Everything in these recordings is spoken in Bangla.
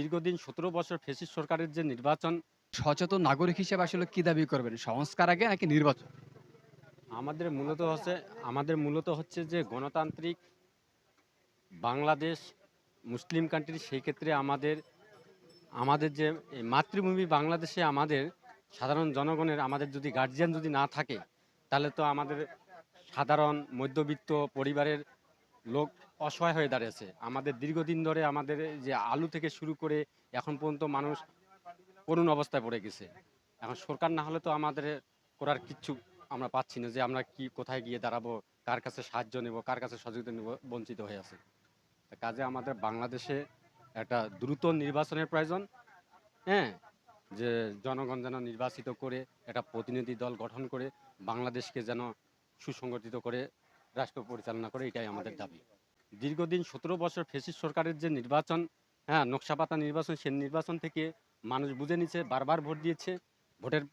দীর্ঘদিন সতেরো বছর ফেসিস সরকারের যে নির্বাচন সচেতন নাগরিক হিসেবে আসলে কি দাবি করবেন? সংস্কার আগে নাকি নির্বাচন? আমাদের মূলত হচ্ছে আমাদের মূলত হচ্ছে যে গণতান্ত্রিক বাংলাদেশ মুসলিম কান্ট্রি সেই ক্ষেত্রে আমাদের আমাদের যে মাতৃভূমি বাংলাদেশে আমাদের সাধারণ জনগণের আমাদের যদি গার্জিয়ান যদি না থাকে তাহলে তো আমাদের সাধারণ মধ্যবিত্ত পরিবারের লোক অসহায় হয়ে দাঁড়িয়েছে। আমাদের দীর্ঘদিন ধরে আমাদের যে আলু থেকে শুরু করে এখন পর্যন্ত মানুষ করুণ অবস্থায় পড়ে গেছে। এখন সরকার না হলে তো আমাদের করার কিচ্ছু আমরা পাচ্ছি না যে আমরা কি, কোথায় গিয়ে দাঁড়াবো, কার কাছে সাহায্য নেব, কার কাছে সহযোগিতা নেব, বঞ্চিত হয়ে আছে। কাজে আমাদের বাংলাদেশে একটা দ্রুত নির্বাচনের প্রয়োজন হ্যাঁ? যে জনগণ যেন নির্বাচিত করে, একটা প্রতিনিধি দল গঠন করে বাংলাদেশকে যেন সুসংগঠিত করে রাষ্ট্র পরিচালনা করে, এটাই আমাদের দাবি। দীর্ঘদিন সতেরো বছর ফেসিস সরকারের যে নির্বাচন হ্যাঁ নকশাপাতা নির্বাচন, সেই নির্বাচন থেকে মানুষ বুঝে নিচ্ছে বারবার ভোট দিয়েছে, ভোটের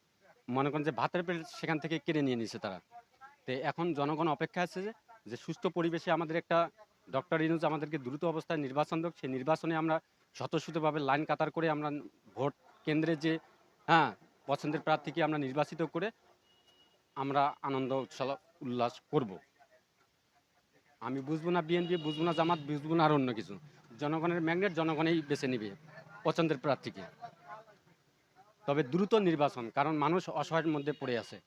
মনে করেন যে ভাতের পেট সেখান থেকে কেড়ে নিয়ে নিয়েছে তারা। তো এখন জনগণ অপেক্ষা আছে যে সুস্থ পরিবেশে আমাদের একটা ডক্টর ইনুজ আমাদেরকে দ্রুত অবস্থায় নির্বাচন দেখ সেই নির্বাচনে আমরা স্বতঃস্ফূর্তভাবে লাইন কাতার করে আমরা ভোট কেন্দ্রে যে হ্যাঁ পছন্দের প্রার্থীকে আমরা নির্বাচিত করে আমরা আনন্দ উৎসব উল্লাস করব। আমি বুঝব না বিএনপি, বুঝব না জামাত, বুঝব না আর অন্য কিছু। জনগণের ম্যাগনেট জনগণেই বেছে নিবে পছন্দের প্রার্থীকে। তবে দ্রুত নির্বাচন, কারণ মানুষ অসহায়ের মধ্যে পড়ে আছে।